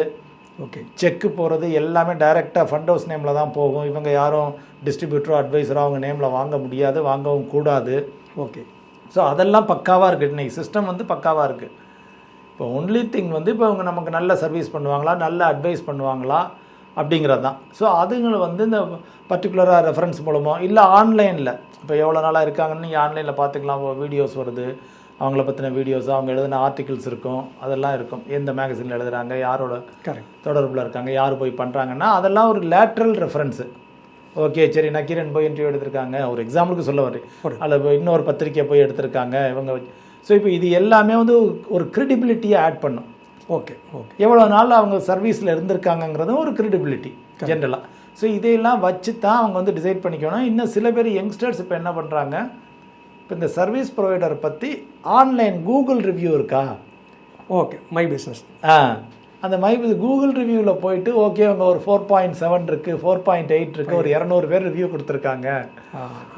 ஓகே செக்கு போகிறது எல்லாமே டைரெக்டாக ஃபண்ட் ஹவுஸ் நேமில் தான் போகும். இவங்க யாரும் டிஸ்ட்ரிபியூட்டரோ அட்வைசரோ அவங்க நேமில் வாங்க முடியாது வாங்கவும் கூடாது. ஓகே ஸோ அதெல்லாம் பக்காவாக இருக்குது இன்னைக்கு சிஸ்டம் வந்து பக்காவாக இருக்குது இப்போ ஒன்லி திங் வந்து இப்போ அவங்க நமக்கு நல்ல சர்வீஸ் பண்ணுவாங்களா? நல்ல அட்வைஸ் பண்ணுவாங்களா? அப்படிங்கிறது தான் ஸோ அதுங்களை வந்து இந்த பர்டிகுலராக ரெஃபரன்ஸ் மூலமோ இல்லை ஆன்லைனில் இப்போ எவ்வளோ நாளாக இருக்காங்கன்னு நீங்கள் ஆன்லைனில் பார்த்துக்கலாம். வீடியோஸ் வருது. அவங்கள பற்றின வீடியோஸ் அவங்க எழுதின ஆர்டிகிள்ஸ் இருக்கும். அதெல்லாம் இருக்கும். எந்த மேகசினில் எழுதுறாங்க? யாரோட கரெக்ட் தொடர்பில் இருக்காங்க? யார் போய் பண்ணுறாங்கன்னா அதெல்லாம் ஒரு லேட்ரல் ரெஃபரன்ஸு ஓகே சரி நக்கீரன் போய் இன்டர்வியூ எடுத்திருக்காங்க. ஒரு எக்ஸாம்பிளுக்கு சொல்ல வரேன் அதில் இன்னொரு பத்திரிக்கை போய் எடுத்திருக்காங்க இவங்க ஸோ இப்போ இது எல்லாமே வந்து ஒரு கிரெடிபிலிட்டியை ஆட் பண்ணும். ஓகே ஓகே எவ்வளோ நாள் அவங்க சர்வீஸில் இருந்திருக்காங்கங்கிறதும் ஒரு கிரெடிபிலிட்டி ஜென்ரலாக ஸோ இதையெல்லாம் வச்சு தான் அவங்க வந்து டிசைட் பண்ணிக்கணும். இன்னும் சில பேர் யங்ஸ்டர்ஸ் இப்போ என்ன பண்ணுறாங்க இப்போ இந்த சர்வீஸ் ப்ரொவைடர் பற்றி ஆன்லைன் கூகுள் ரிவ்யூ இருக்கா? ஓகே மை பிஸ்னஸ் ஆ. அந்த மைபு கூகுள் ரிவ்யூவில் போயிட்டு ஓகே அவங்க ஒரு ஃபோர் பாயிண்ட் செவன் இருக்குது ஃபோர் பாயிண்ட் எயிட் இருக்குது ஒரு இரநூறு பேர் ரிவ்யூ கொடுத்துருக்காங்க.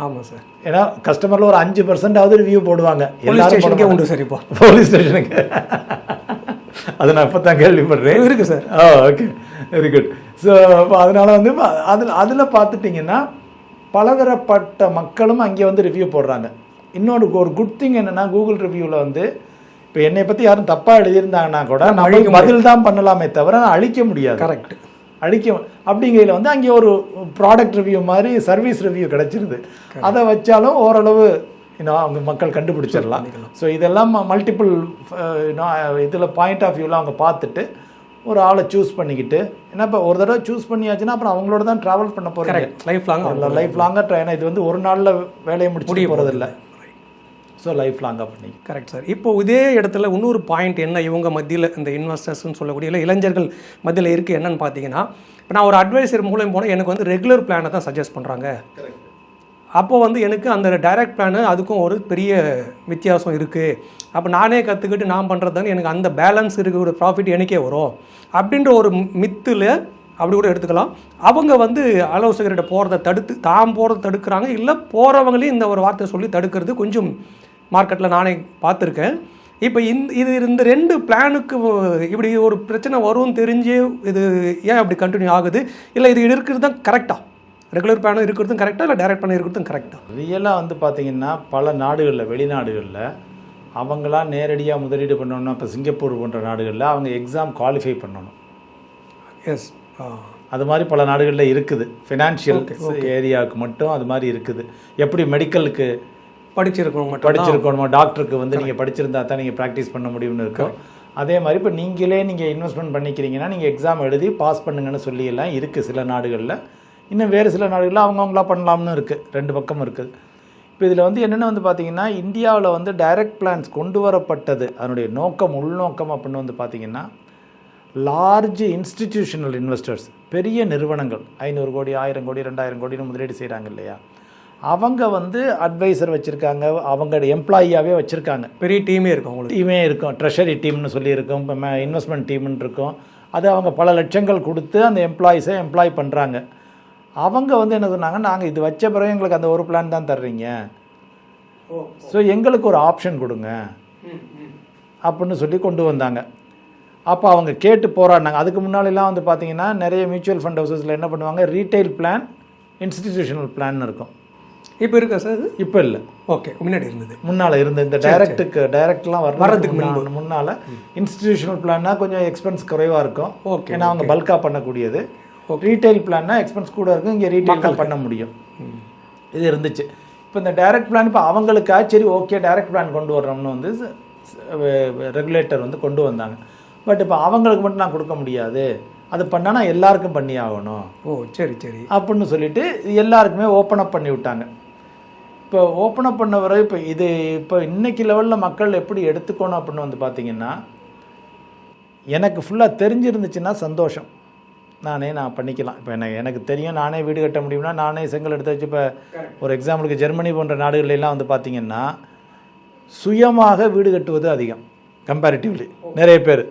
ஆமாம் சார் ஏன்னா கஸ்டமரில் ஒரு அஞ்சு பர்சன்டாவது ரிவ்யூ போடுவாங்க. ஸ்டேஷனுக்கே உண்டு சார் இப்போ. போலீஸ் ஸ்டேஷனுக்கு அது நான் இப்போ தான் கேள்விப்படுறேன் இருக்கு sir oh okay very good so அப்போ அதனால் வந்து அதில் அதில் பார்த்துட்டிங்கன்னா பலதரப்பட்ட மக்களும் அங்கே வந்து ரிவ்யூ போடுறாங்க. இன்னொரு ஒரு குட் திங் என்னென்னா கூகுள் ரிவ்யூவில் வந்து இப்போ என்னை பற்றி யாரும் தப்பாக எழுதியிருந்தாங்கன்னா கூட நம்ம பதில் தான் பண்ணலாமே தவிர அழிக்க முடியாது. கரெக்ட் அழிக்க அப்படிங்கையில் வந்து அங்கே ஒரு ப்ராடக்ட் ரிவ்யூ மாதிரி சர்வீஸ் ரிவ்யூ கிடைச்சிருது. அதை வச்சாலும் ஓரளவு இன்னும் அவங்க மக்கள் கண்டுபிடிச்சிடலாம். ஸோ இதெல்லாம் மல்டிபிள் இதில் பாயிண்ட் ஆஃப் வியூவில் அவங்க பார்த்துட்டு ஒரு ஆளை சூஸ் பண்ணிக்கிட்டு ஏன்னா இப்போ ஒரு தடவை சூஸ் பண்ணியாச்சுன்னா அப்புறம் அவங்களோட தான் ட்ராவல் பண்ண கரெக்ட் லைஃப் லாங் லைஃப் லாங்காக ஏன்னா இது வந்து ஒரு நாளில் வேலையை முடிச்சு போகிறதில்ல ஸோ லைஃப் லாங்காக பண்ணி கரெக்ட் சார் இப்போ இதே இடத்துல இன்னொரு பாயிண்ட் என்ன? இவங்க மத்தியில் இந்த இன்வெஸ்டர்ஸ்னு சொல்லக்கூடிய இல்லை இளைஞர்கள் மத்தியில் இருக்குது என்னன்னு பார்த்தீங்கன்னா இப்போ நான் ஒரு அட்வைசர் மூலம் போனால் எனக்கு வந்து ரெகுலர் பிளானை தான் சஜஸ்ட் பண்ணுறாங்க அப்போ வந்து எனக்கு அந்த டைரக்ட் பிளானு அதுக்கும் ஒரு பெரிய வித்தியாசம் இருக்குது அப்போ நானே கற்றுக்கிட்டு நான் பண்ணுறது தானே எனக்கு அந்த பேலன்ஸ் இருக்கிற ஒரு ப்ராஃபிட் எனக்கே வரும். அப்படின்ற ஒரு மித்தில் அப்படி கூட எடுத்துக்கலாம். அவங்க வந்து ஆலோசகர்கிட்ட போகிறத தடுத்து தான் போகிறத தடுக்கிறாங்க. இல்லை போகிறவங்களையும் இந்த ஒரு வார்த்தை சொல்லி தடுக்கிறது கொஞ்சம் மார்க்கெட்டில் நானே பார்த்துருக்கேன். இப்போ இந்த இது இந்த ரெண்டு பிளானுக்கு இப்படி ஒரு பிரச்சனை வரும்னு தெரிஞ்சு இது ஏன் அப்படி கண்டினியூ ஆகுது? இல்லை இது இருக்கிறது தான் கரெக்டாக ரெகுலர் பிளானும் இருக்கிறதும் கரெக்டாக இல்லை டைரக்ட் பிளான் இருக்கிறதும் கரெக்டாக ரியலாக வந்து பார்த்தீங்கன்னா பல நாடுகளில் வெளிநாடுகளில் அவங்களாம் நேரடியாக முதலீடு பண்ணணும்னா இப்போ சிங்கப்பூர் போன்ற நாடுகளில் அவங்க எக்ஸாம் குவாலிஃபை பண்ணணும். எஸ் அது மாதிரி பல நாடுகளில் இருக்குது. ஃபினான்ஷியல் ஏரியாவுக்கு மட்டும் அது மாதிரி இருக்குது. எப்படி மெடிக்கலுக்கு படிச்சிருக்கவங்க மட்டும் படிச்சிருக்கணுமோ? டாக்டருக்கு வந்து நீங்கள் படிச்சிருந்தா தான் நீங்கள் ப்ராக்டிஸ் பண்ண முடியும்னு இருக்கும். அதே மாதிரி இப்போ நீங்களே நீங்கள் இன்வெஸ்ட்மெண்ட் பண்ணிக்கிறீங்கன்னா நீங்கள் எக்ஸாம் எழுதி பாஸ் பண்ணுங்கன்னு சொல்லி எல்லாம் இருக்குது சில நாடுகளில். இன்னும் வேறு சில நாடுகளில் அவங்கவுங்களா பண்ணலாம்னு இருக்குது ரெண்டு பக்கம் இருக்குது இப்போ இதில் வந்து என்னென்ன வந்து பார்த்தீங்கன்னா இந்தியாவில் வந்து டைரக்ட் பிளான்ஸ் கொண்டு வரப்பட்டது. அதனுடைய நோக்கம் உள்நோக்கம் அப்படின்னு வந்து பார்த்தீங்கன்னா லார்ஜ் இன்ஸ்டிடியூஷனல் இன்வெஸ்டர்ஸ் பெரிய நிறுவனங்கள் ஐநூறு கோடி ஆயிரம் கோடி ரெண்டாயிரம் கோடின்னு முதலீடு செய்கிறாங்க இல்லையா? அவங்க வந்து அட்வைசர் வச்சுருக்காங்க அவங்க எம்ப்ளாயியாகவே வச்சுருக்காங்க. பெரிய டீமே இருக்கு உங்களுக்கு. டீமே இருக்கும். ட்ரெஷரி டீம்னு சொல்லி இருக்கும் இப்போ இன்வெஸ்ட்மெண்ட் டீம்னு இருக்கும். அது அவங்க பல லட்சங்கள் கொடுத்து அந்த எம்ப்ளாயிஸை எம்ப்ளாய் பண்ணுறாங்க அவங்க வந்து என்ன சொன்னாங்க நாங்கள் இது வச்ச பிறகு எங்களுக்கு அந்த ஒரு பிளான் தான் தர்றீங்க. ஸோ எங்களுக்கு ஒரு ஆப்ஷன் கொடுங்க. அப்படின்னு சொல்லி கொண்டு வந்தாங்க. அப்போ அவங்க கேட்டு போராடினாங்க. அதுக்கு முன்னாடிலாம் வந்து பார்த்தீங்கன்னா நிறைய மியூச்சுவல் ஃபண்ட் ஹவுசஸில் என்ன பண்ணுவாங்க? ரீட்டைல் பிளான் இன்ஸ்டிடியூஷனல் பிளான் இருக்கும். இப்போ இருக்கா சார் இது? இப்போ இல்லை. ஓகே முன்னாடி இருந்தது. முன்னால இருந்த இந்த டைரக்ட்டுக்கு டைரக்ட்லாம் வர்றதுக்கு வர்றதுக்கு முன்னால முன்னால இன்ஸ்டிடியூஷனல் பிளான்னா கொஞ்சம் எக்ஸ்பென்ஸ் குறைவா இருக்கும். Okay, ஏன்னா அவங்க பல்கா பண்ணக்கூடியது. ரீட்டைல் பிளான்னா எக்ஸ்பென்ஸ் கூட இருக்கும் இங்கே ரீட்டைல் பண்ண முடியும். இது இருந்துச்சு. இப்போ இந்த டைரக்ட் பிளான் இப்போ அவங்களுக்கா? சரி ஓகே டைரக்ட் பிளான் கொண்டு வர்றோம்னு வந்து ரெகுலேட்டர் வந்து கொண்டு வந்தாங்க. பட் இப்போ அவங்களுக்கு மட்டும் நான் கொடுக்க முடியாது. அது பண்ணா நான் எல்லாருக்கும் பண்ணி ஆகணும். ஓ சரி சரி. அப்படின்னு சொல்லிட்டு இது எல்லாருக்குமே ஓப்பன் அப் பண்ணி விட்டாங்க. இப்போ ஓப்பன் அப் பண்ண வரை இப்போ இது இப்போ இன்னைக்கு லெவலில் மக்கள் எப்படி எடுத்துக்கணும் அப்படின்னு வந்து பார்த்தீங்கன்னா எனக்கு ஃபுல்லாக தெரிஞ்சிருந்துச்சுன்னா சந்தோஷம். நானே நான் பண்ணிக்கலாம். இப்போ எனக்கு எனக்கு தெரியும் நானே வீடு கட்ட முடியும்னா நானே செங்கல் எடுத்து வச்சு இப்போ ஒரு எக்ஸாம்பிளுக்கு ஜெர்மனி போன்ற நாடுகள்ல எல்லாம் வந்து பார்த்தீங்கன்னா சுயமாக வீடு கட்டுவது அதிகம் கம்பேரிட்டிவ்லி நிறைய பேர்.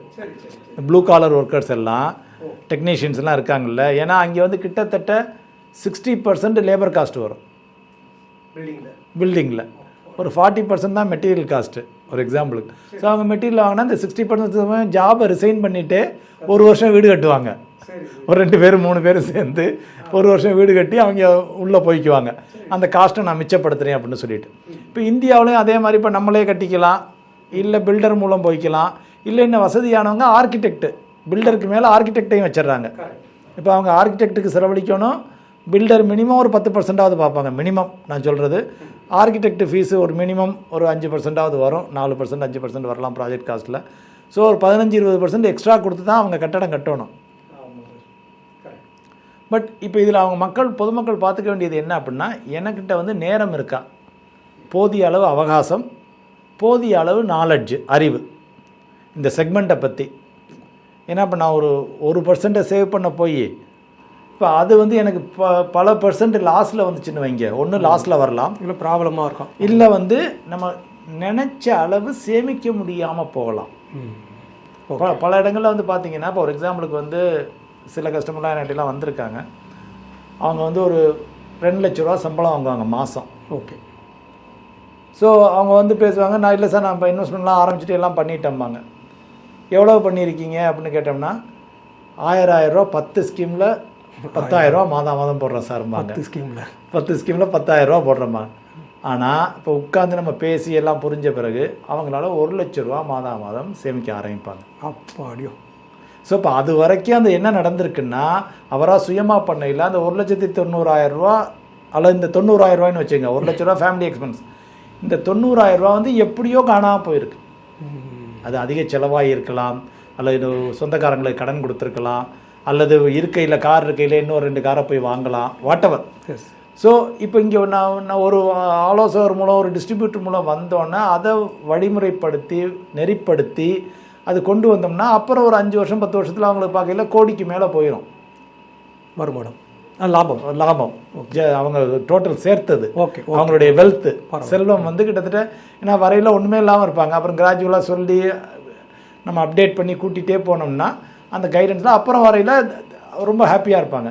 ப்ளூ காலர் ஒர்க்கர்ஸ் எல்லாம் டெக்னீஷியன்ஸ் எல்லாம் இருக்காங்கல்ல ஏன்னா அங்கே வந்து கிட்டத்தட்ட சிக்ஸ்டி பர்சன்ட் லேபர் காஸ்ட் வரும். பில்டிங்கில் ஒரு ஃபார்ட்டி பர்சன்ட் தான் மெட்டீரியல் காஸ்ட்டு ஒரு எக்ஸாம்பிளுக்கு ஸோ அவங்க மெட்டீரியல் வாங்கினா இந்த சிக்ஸ்டி பர்சன்ட் ஜாபை ரிசைன் பண்ணிவிட்டு ஒரு வருஷம் வீடு கட்டுவாங்க. ஒரு ரெண்டு பேர் மூணு பேர் சேர்ந்து ஒரு வருஷம் வீடு கட்டி அவங்க உள்ளே போய்க்குவாங்க. அந்த காஸ்ட்டை நான் மிச்சப்படுத்துகிறேன் அப்படின்னு சொல்லிட்டு. இப்போ இந்தியாவிலையும் அதே மாதிரி இப்போ நம்மளே கட்டிக்கலாம் இல்லை பில்டர் மூலம் போய்க்கலாம் இல்லை இன்னும் வசதியானவங்க ஆர்கிடெக்ட் பில்டருக்கு மேலே ஆர்கிடெக்டையும் வச்சிடுறாங்க. இப்போ அவங்க ஆர்கிடெக்ட்டுக்கு செலவழிக்கணும் பில்டர் மினிமம் ஒரு பத்து பர்சன்டாவது பார்ப்பாங்க. மினிமம் நான் சொல்கிறது ஆர்கிடெக்ட் ஃபீஸு ஒரு மினிமம் ஒரு அஞ்சு பர்சன்டாவது வரும். நாலு பர்சன்ட் அஞ்சு பர்சன்ட் வரலாம் ப்ராஜெக்ட் காஸ்ட்டில் ஸோ ஒரு பதினஞ்சு இருபது பர்சன்ட் எக்ஸ்ட்ரா கொடுத்து தான் அவங்க கட்டடம் கட்டணும். பட் இப்போ இதில் அவங்க மக்கள் பொதுமக்கள் பார்த்துக்க வேண்டியது என்ன அப்படின்னா எனக்கிட்ட வந்து நேரம் இருக்கா? போதிய அளவு அவகாசம் போதிய அளவு நாலெட்ஜ் அறிவு. இந்த செக்மெண்ட்டை பற்றி ஏன்னா இப்போ நான் ஒரு ஒரு பர்சன்ட்டை சேவ் பண்ண போய் இப்போ அது வந்து எனக்கு ப பல பர்சன்ட் லாஸில் வந்துச்சுன்னு வைங்க. ஒன்று லாஸில் வரலாம். இல்லை ப்ராப்ளமாக இருக்கும். இல்லை வந்து நம்ம நினச்ச அளவு சேமிக்க முடியாமல் போகலாம். பல பல இடங்களில் வந்து பார்த்தீங்கன்னா இப்போ ஒரு எக்ஸாம்பிளுக்கு வந்து சில கஸ்டமர்லாம் என்கிட்டலாம் வந்திருக்காங்க. அவங்க வந்து ஒரு ரெண்டு லட்ச ரூபா சம்பளம் வாங்குவாங்க மாதம் ஓகே. ஸோ அவங்க வந்து பேசுவாங்க நான் இல்லை சார் நான் இப்போ இன்வெஸ்ட்மெண்ட்லாம் ஆரம்பிச்சுட்டு எல்லாம் பண்ணிட்டேம்பாங்க. எவ்வளோ பண்ணியிருக்கீங்க? அப்படின்னு கேட்டோம்னா ஆயிரம் ஆயிரம் ரூபா பத்து ஸ்கீமில் பத்தாயிரம் ரூபா மாதம் மாதம் போடுறேன் சார்பாங்க பத்து ஸ்கீமில் பத்து ஸ்கீமில் பத்தாயிரம் ரூபா போடுறோமா ஆனால் இப்போ உட்காந்து நம்ம பேசி எல்லாம் புரிஞ்ச பிறகு அவங்களால ஒரு லட்ச ரூபா மாதம் மாதம் சேமிக்க ஆரம்பிப்பாங்க. அப்பாடியோ. ஸோ இப்போ அது வரைக்கும் அந்த என்ன நடந்திருக்குன்னா அவராக சுயமாக பண்ணையில் அந்த ஒரு லட்சத்தி தொண்ணூறாயிரம் ரூபா அல்லது இந்த தொண்ணூறாயிரம் ரூபாய்னு வச்சுங்க ஒரு லட்ச ரூபா ஃபேமிலி எக்ஸ்பென்ஸ் இந்த தொண்ணூறாயிரம் ரூபா வந்து எப்படியோ காணாமல் போயிருக்கு. அது அதிக செலவாகி இருக்கலாம் அல்லது சொந்தக்காரங்களுக்கு கடன் கொடுத்துருக்கலாம் அல்லது இருக்கையில் கார் இருக்கையில் இன்னும் ரெண்டு காரை போய் வாங்கலாம். வாட் எவர் ஸோ இப்போ இங்கே நான் நான் ஒரு ஆலோசகர் மூலம் ஒரு டிஸ்ட்ரிபியூட்டர் மூலம் வந்தோன்னே அதை வழிமுறைப்படுத்தி நெறிப்படுத்தி அது கொண்டு வந்தோம்னா அப்புறம் ஒரு அஞ்சு வருஷம் பத்து வருஷத்தில் அவங்களுக்கு பார்க்கல கோடிக்கு மேலே போயிடும் வருமானம். லாபம். லாபம். அவங்க டோட்டல் சேர்த்தது. ஓகே அவங்களுடைய வெல்த் செல்வம் வந்து கிட்டத்தட்ட ஏன்னா வரையில் ஒன்றுமே இல்லாமல் இருப்பாங்க. அப்புறம் கிராஜுவலாக சொல்லி நம்ம அப்டேட் பண்ணி கூட்டிகிட்டே போனோம்னா அந்த கைடன்ஸில் அப்புறம் வரையில் ரொம்ப ஹாப்பியாக இருப்பாங்க.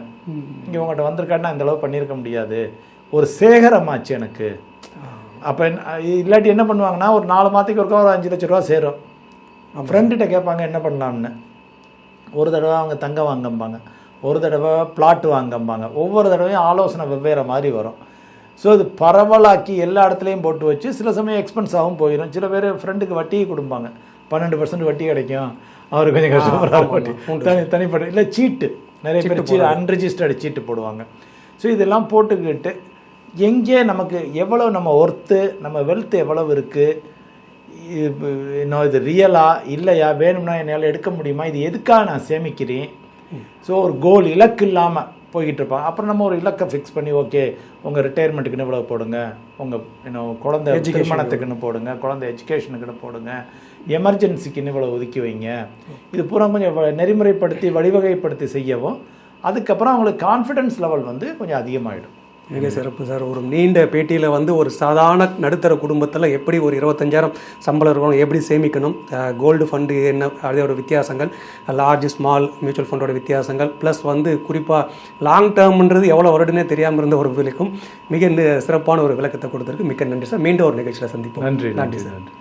இங்கே உங்கள்கிட்ட வந்திருக்காருன்னா இந்த அளவு பண்ணியிருக்க முடியாது. ஒரு சேகரமாச்சு எனக்கு. அப்போ இல்லாட்டி என்ன பண்ணுவாங்கன்னா ஒரு நாலு மாதத்துக்கு ஒருக்கா ஒரு அஞ்சு லட்ச ரூபா சேரும். ஃப்ரெண்டுகிட்ட கேட்பாங்க என்ன பண்ணலாம்னு. ஒரு தடவை அவங்க தங்கம் வாங்கம்பாங்க. ஒரு தடவை பிளாட் வாங்கம்பாங்க. ஒவ்வொரு தடவையும் ஆலோசனை வெவ்வேறு மாதிரி வரும். ஸோ இது பரவலாக்கி எல்லா இடத்துலையும் போட்டு வச்சு சில சமயம் எக்ஸ்பென்ஸாகவும் போயிடும் சில பேர் ஃப்ரெண்டுக்கு வட்டியை கொடுப்பாங்க. பன்னெண்டு பர்சன்ட் வட்டி கிடைக்கும். அவருக்கு கொஞ்சம் கஷ்டப்படுறாரு வட்டி தனி தனிப்பட்ட இல்லை சீட்டு. நிறைய பேர் அன்ரிஜிஸ்டர்டு சீட்டு போடுவாங்க. ஸோ இதெல்லாம் போட்டுக்கிட்டு எங்கே நமக்கு எவ்வளோ நம்ம ஒர்த்து நம்ம வெல்த் எவ்வளவு இருக்குது இன்னும் இது ரியலா இல்லையா? வேணும்னா என்னால் எடுக்க முடியுமா? இது எதுக்காக நான் சேமிக்கிறேன்? ஸோ ஒரு கோல் இலக்கு இல்லாமல் போய்கிட்டு இருப்பான் அப்புறம் நம்ம ஒரு இலக்கை ஃபிக்ஸ் பண்ணி ஓகே உங்கள் ரிட்டையர்மெண்ட்டுக்குன்னு இவ்வளோ போடுங்க. உங்கள் இன்னும் குழந்தை திருமணத்துக்குன்னு போடுங்க. குழந்தை எஜுகேஷனுக்குன்னு போடுங்க. எமர்ஜென்சிக்குன்னு இவ்வளோ ஒதுக்கி வைங்க. இது பூரா கொஞ்சம் நெறிமுறைப்படுத்தி வழிவகைப்படுத்தி செய்யவும். அதுக்கப்புறம் அவங்களுக்கு கான்ஃபிடன்ஸ் லெவல் வந்து கொஞ்சம் அதிகமாகிடும் மிக சிறப்பு சார். ஒரு நீண்ட பேட்டியில் வந்து ஒரு சாதாரண நடுத்தர குடும்பத்தில் எப்படி ஒரு இருபத்தஞ்சாயிரம் சம்பளம் இருக்கணும் எப்படி சேமிக்கணும் கோல்டு ஃபண்டு என்ன அதோட வித்தியாசங்கள் லார்ஜ் ஸ்மால் மியூச்சுவல் ஃபண்டோட வித்தியாசங்கள் ப்ளஸ் வந்து குறிப்பாக லாங் டேர்ம்ன்றது எவ்வளோ வருடனே தெரியாமல் இருந்த ஒரு விளக்கும். மிக சிறப்பான ஒரு விளக்கத்தை கொடுத்ததுக்கு மிக்க நன்றி சார். மீண்டும் ஒரு நிகழ்ச்சியில் சந்திப்போம். நன்றி நன்றி சார். நன்றி.